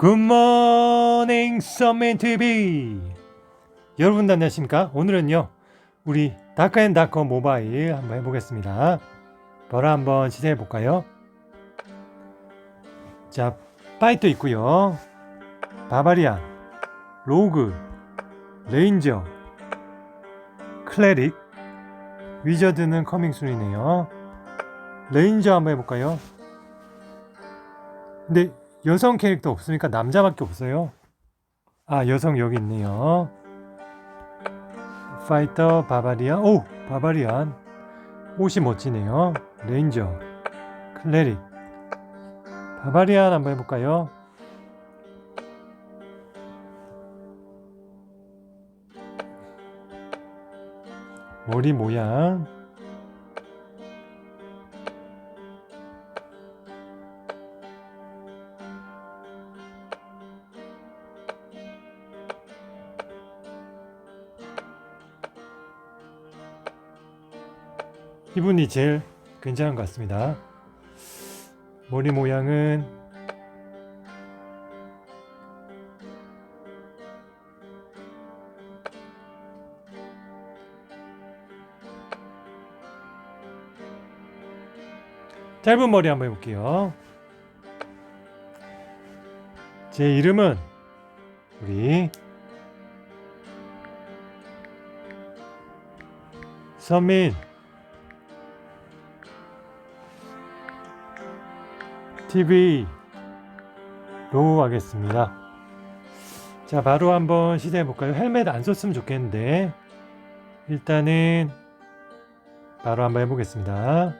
굿모닝 썸맨 TV 여러분 안녕하십니까? 오늘은요 우리 다크앤다커 모바일 한번 해보겠습니다. 바로 한번 시작해 볼까요? 자 파이터 있고요. 바바리안 로그 레인저 클레릭 위저드는 커밍 순이네요. 레인저 한번 해볼까요? 근데 여성 캐릭터 없으니까 남자밖에 없어요. 아 여성 여기 있네요. 파이터 바바리안 오 바바리안 옷이 멋지네요. 레인저 클레릭 바바리안 한번 해볼까요? 머리 모양 이분이 제일 괜찮은 것 같습니다. 머리 모양은 짧은 머리 한번 해볼게요. 제 이름은 우리 서민 TV로 하겠습니다. 자, 바로 한번 시도해 볼까요? 헬멧 안 썼으면 좋겠는데 일단은 바로 한번 해보겠습니다.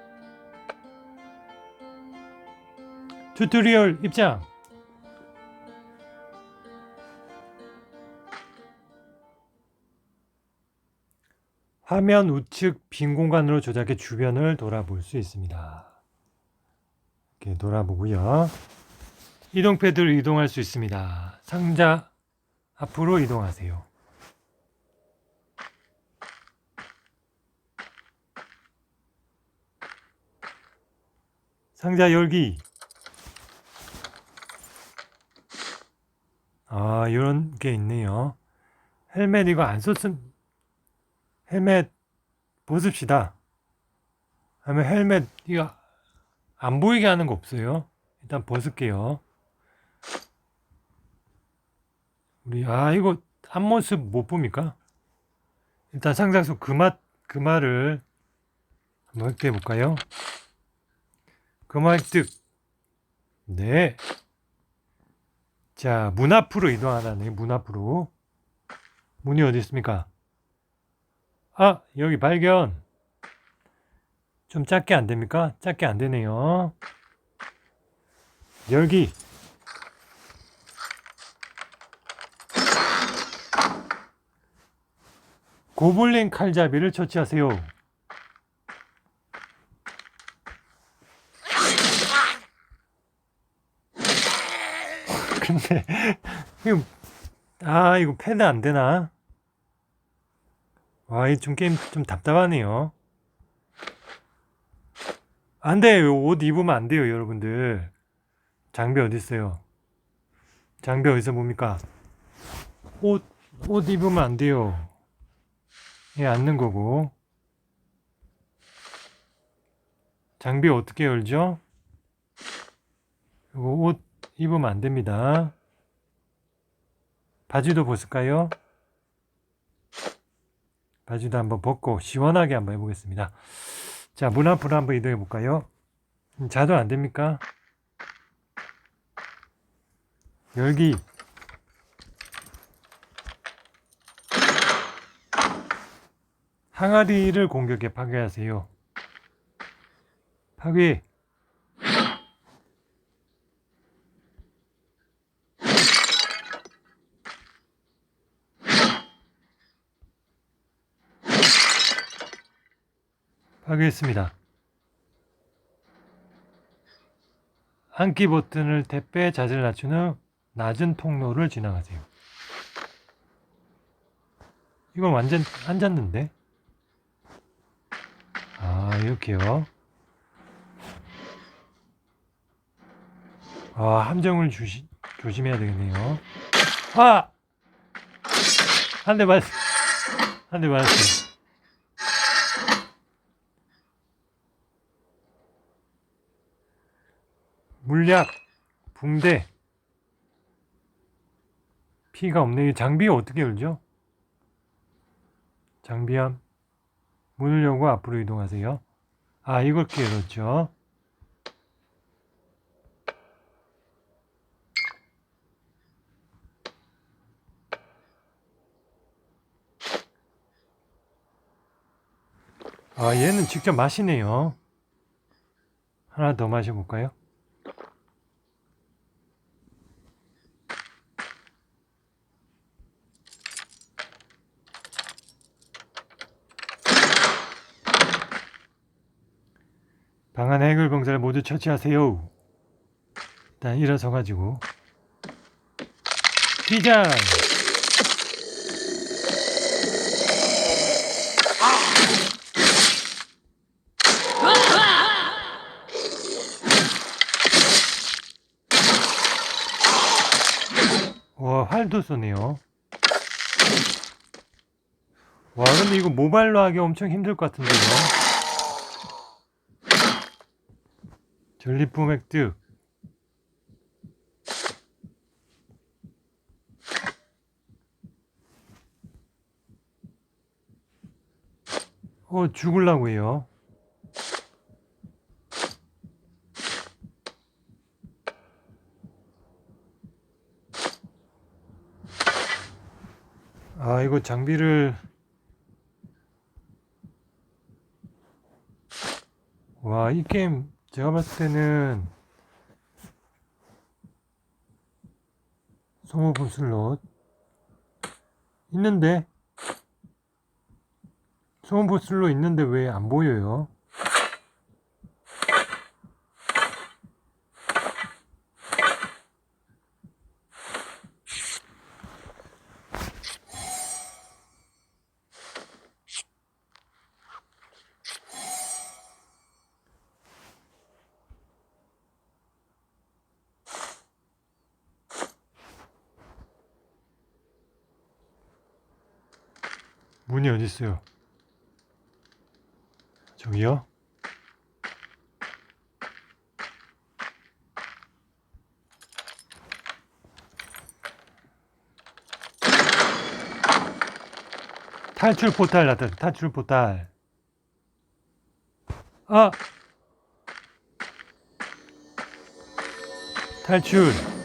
튜토리얼 입장. 화면 우측 빈 공간으로 조작해 주변을 돌아볼 수 있습니다. 이렇게 돌아보고요. 이동 패드로 이동할 수 있습니다. 상자 앞으로 이동하세요. 상자 열기. 아, 이런 게 있네요. 헬멧 이거 안 썼음, 헬멧 벗읍시다. 하면 헬멧 이거 안 보이게 하는 거 없어요. 일단 벗을게요. 우리 아 이거 앞모습 못 봅니까? 일단 속 그맛 그말을 한번 이렇게 해볼까요? 그말 득. 네. 자, 문 앞으로 이동하라네. 문 앞으로. 문이 어디 있습니까? 아, 여기 발견. 좀 작게 안 됩니까? 작게 안 되네요. 열기. 고블린 칼잡이를 처치하세요. 근데 아 이거 패드 안 되나? 와, 이좀 게임 좀 답답하네요. 안 돼요. 옷 입으면 안 돼요, 여러분들. 장비 어디 있어요? 장비 어디서 봅니까? 옷, 옷 입으면 안 돼요. 예, 앉는 거고. 장비 어떻게 열죠? 이거 옷 입으면 안 됩니다. 바지도 벗을까요? 바지도 한번 벗고 시원하게 한번 해보겠습니다. 자, 문 앞으로 한번 이동해 볼까요? 음, 자도 안 됩니까? 열기. 항아리를 공격해 파괴하세요. 파괴. 파괴했습니다. 한키 버튼을 대패 자세를 낮춘 후 낮은 통로를 지나가세요. 이건 완전 앉았는데? 아, 이렇게요. 아, 함정을 주시, 조심해야 되겠네요. 아! 한 대 맞았어. 한 대 맞았어. 물약, 붕대. 피가 없네. 이 장비 어떻게 열죠? 장비함. 문을 열고 앞으로 이동하세요. 아, 이걸 열었죠. 아, 얘는 직접 마시네요. 하나 더 마셔볼까요? 방 안의 해결 병사를 모두 처치하세요. 일단 일어서 가지고 기장 와 활도 쏘네요. 와 근데 이거 모바일로 하기 엄청 힘들 것 같은데요. 전리품 획득. 어, 죽을라고 해요. 아, 이거 장비를 와, 이 게임 제가 봤을 때는 소모품 슬롯 있는데 소모품 슬롯 있는데 왜 안 보여요? 어디 있어요? 저기요? 탈출 포탈 나타났다. 탈출 포탈. 아! 탈출.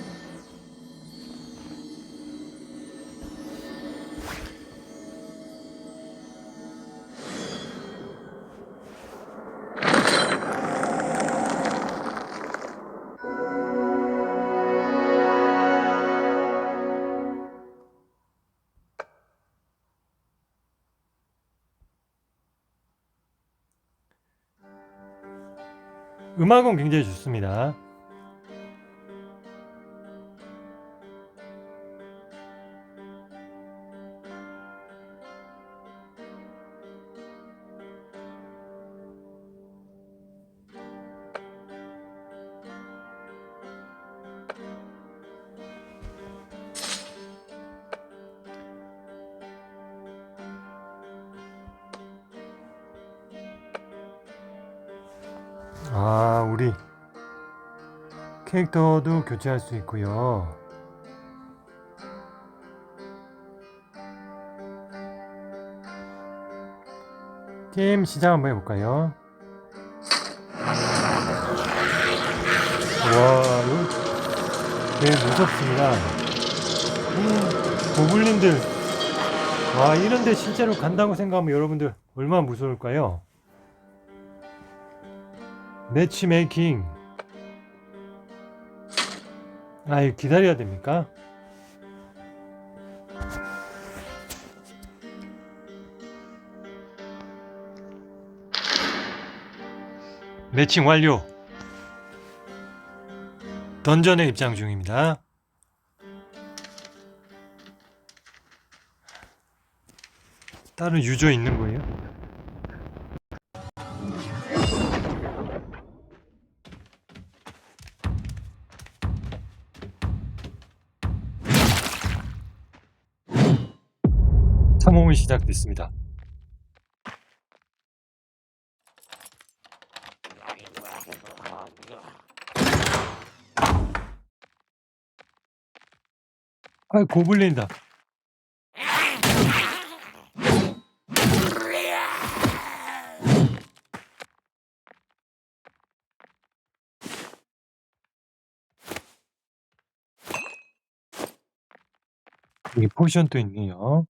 음악은 굉장히 좋습니다. 캐릭터도 교체할 수 있고요. 게임 시작 한번 해볼까요? 와, 이거 되게 무섭습니다. 음, 고블린들. 와, 이런데 실제로 간다고 생각하면 여러분들 얼마나 무서울까요? 매치메이킹. 아, 이거 기다려야 됩니까? 매칭 완료. 던전에 입장 중입니다. 다른 유저 있는 거예요? 탐험이 시작됐습니다. 아, 고블린다. 여기 포션도 있네요.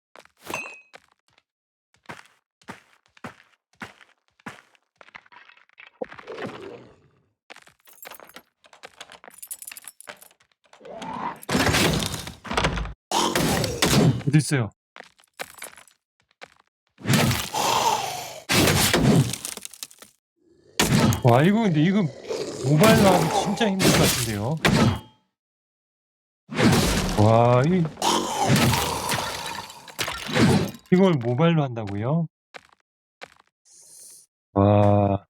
어디 있어요? 와 이거 근데 이거 모바일로 하면 진짜 힘들 것 같은데요. 와 이, 이걸 모바일로 한다고요? 와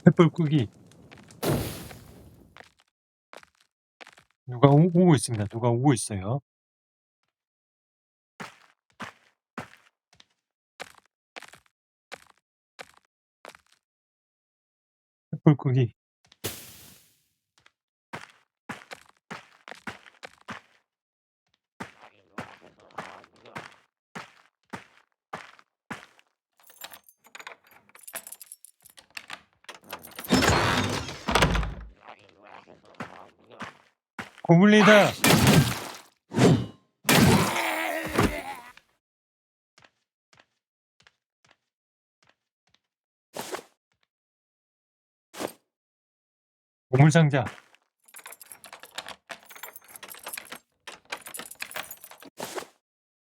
횃불 끄기 누가 오, 오고 있습니다. 누가 오고 있어요. 횃불 끄기 고블린이다. 보물상자.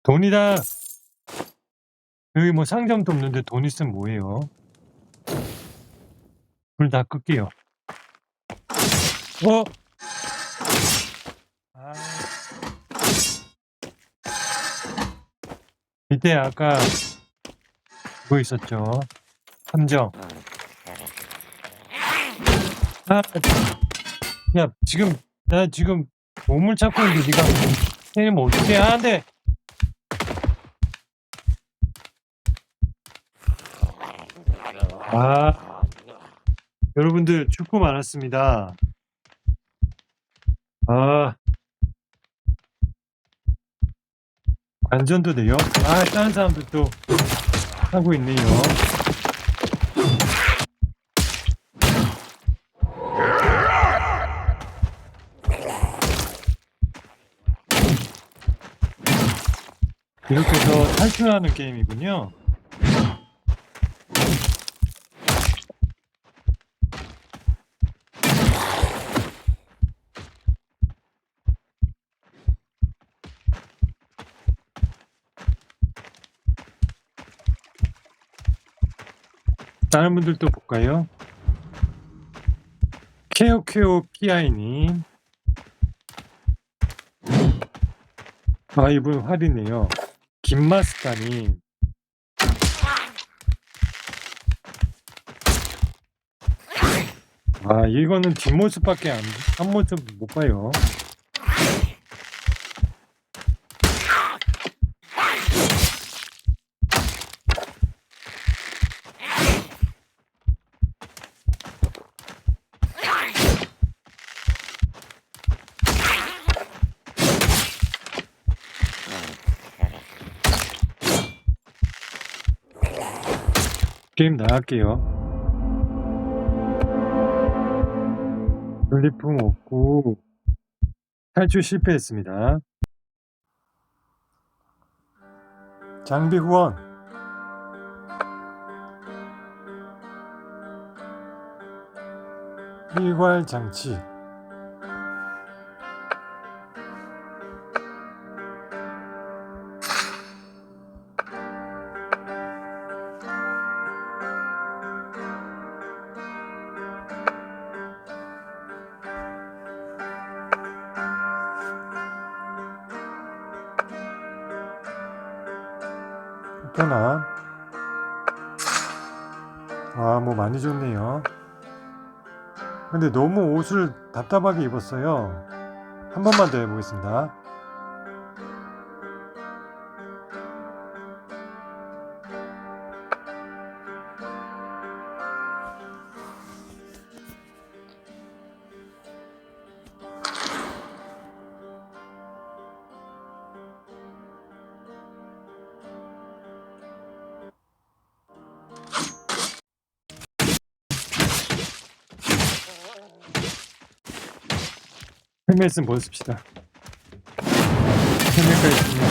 돈이다. 여기 뭐 상점도 없는데 돈 있으면 뭐해요? 불 다 끌게요. 어? 밑에 아까 그거 있었죠. 함정. 아, 야, 지금, 나 지금 보물 찾고 있는데 니가 때리면 안 돼! 아, 여러분들 축구 많았습니다. 아, 안전도 돼요? 아, 다른 사람들도 하고 있네요. 이렇게 해서 탈출하는 게임이군요. 다른 분들도 볼까요? 케오케오 피아이님. 아, 이분 활이네요. 김마스타님. 아, 이거는 뒷모습밖에 안, 앞모습 못 봐요. 게임 나갈게요. 전리품 없고 탈출 실패했습니다. 장비 후원 일괄 장치 근데 너무 옷을 답답하게 입었어요. 한 번만 더 해보겠습니다. 헬멧은 벗읍시다. 헬멧까지 쓰면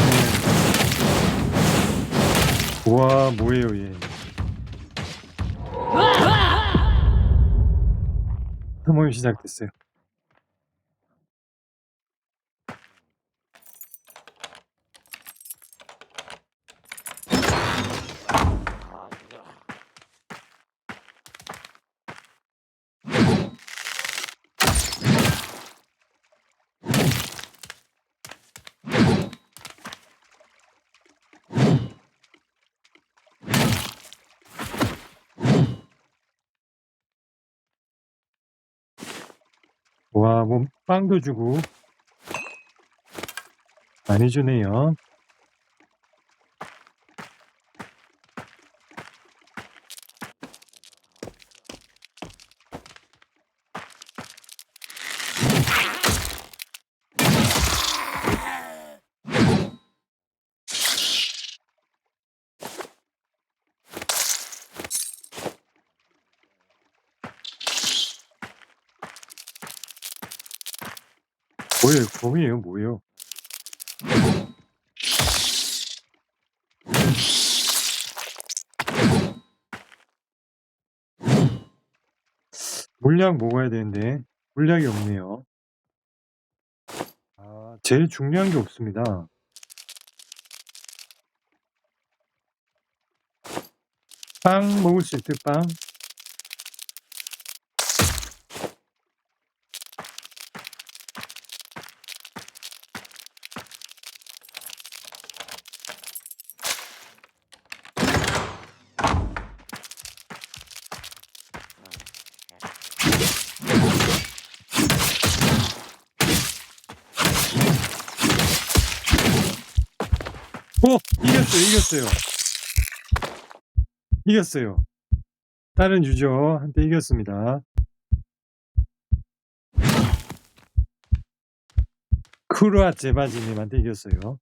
우와 뭐예요 얘 혐오이 시작됐어요 와, 뭐 빵도 주고 많이 주네요. 뭐예요? 범이에요? 뭐예요? 물약 먹어야 되는데 물약이 없네요. 아, 제일 중요한 게 없습니다. 빵 먹을 수 있대 빵. 오! 이겼어요, 이겼어요. 이겼어요. 다른 유저한테 이겼습니다. 크루아 제바지님한테 이겼어요.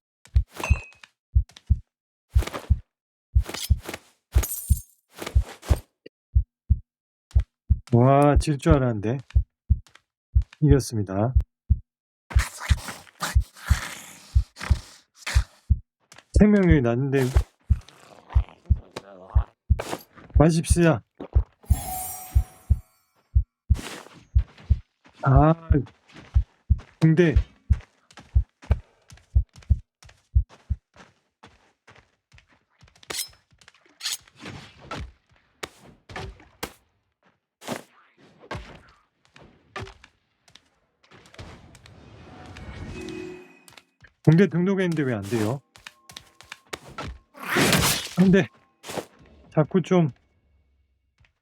와, 질 줄 알았는데. 이겼습니다. 생명력이 낮은데 마십시오. 아, 근데 공개 등록했는데 왜 안 돼요? 근데 자꾸 좀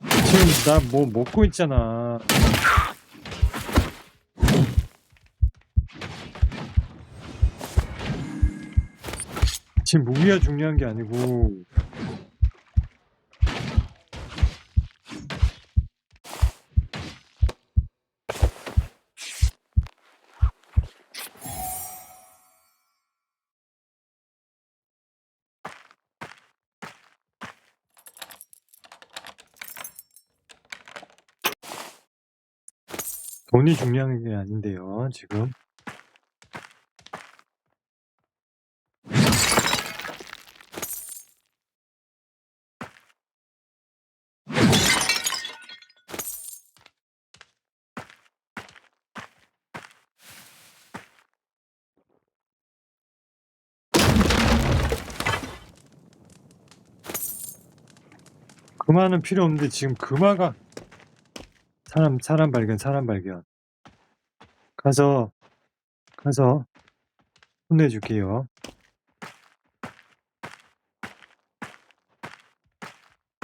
지금 나 뭐 먹고 있잖아. 지금 무기가 중요한 게 아니고 돈이 중요한 게 아닌데요, 지금. 금화는 필요 없는데 지금 금화가 사람 사람 발견 사람 발견 가서 가서 혼내줄게요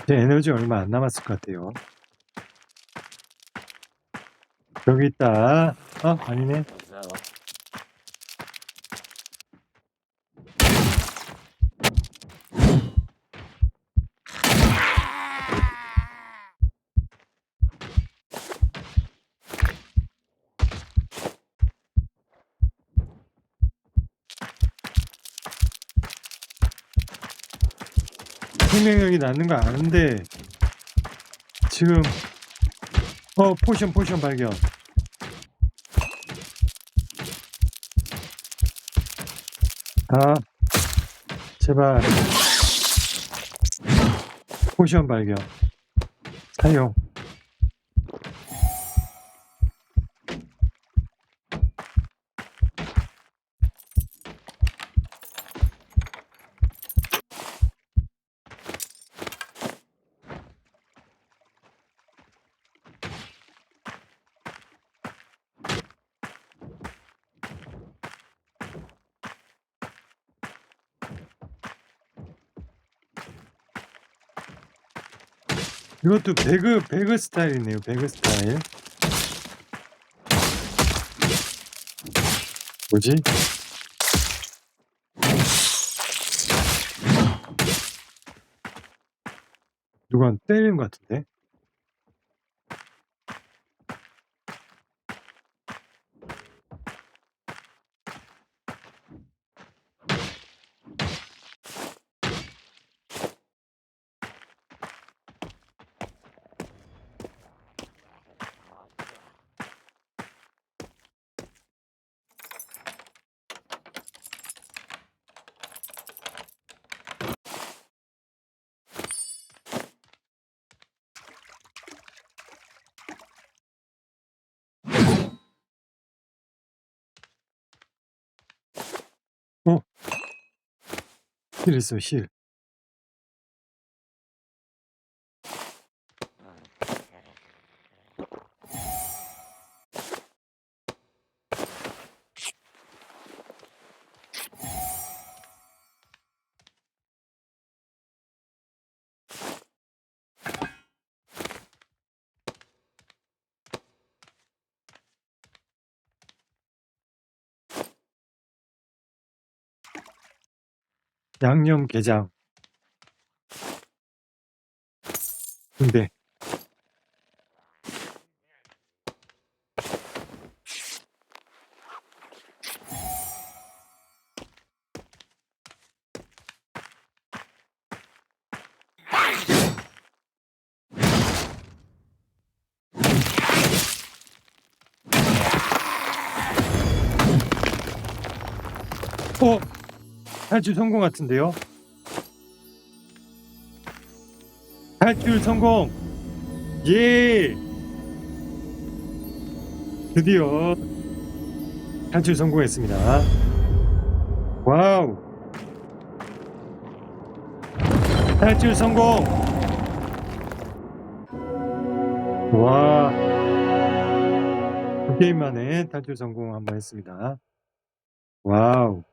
이제 에너지 얼마 안 남았을 것 같아요. 여기 있다. 어? 아니네. 낮는 거 아는데 지금 어 포션 포션 발견. 아 제발. 포션 발견. 사용 이것도 배그 배그 스타일이네요 배그 스타일 뭐지? 누가 때리는 것 같은데? 실 있어 실 양념게장. 근데 탈출 성공 같은데요? 탈출 성공! 예! 드디어 탈출 성공했습니다. 와우! 탈출 성공! 와! 두 게임 만에 탈출 성공 한번 했습니다. 와우!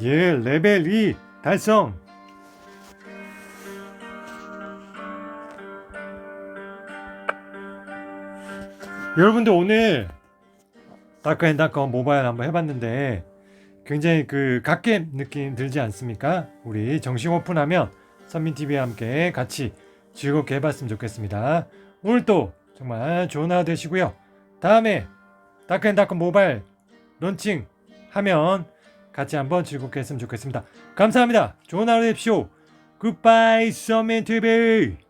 예, 레벨 2 달성. 여러분들 오늘 다크앤다크 모바일 한번 해봤는데 굉장히 그 갓겜 느낌 들지 않습니까? 우리 정식 오픈하면 선민TV와 함께 같이 즐겁게 해봤으면 좋겠습니다. 오늘 또 정말 좋은 하루 되시고요. 다음에 다크앤다크 모바일 론칭 하면 같이 한번 즐겁게 했으면 좋겠습니다. 감사합니다. 좋은 하루 되십시오. 굿바이 서민TV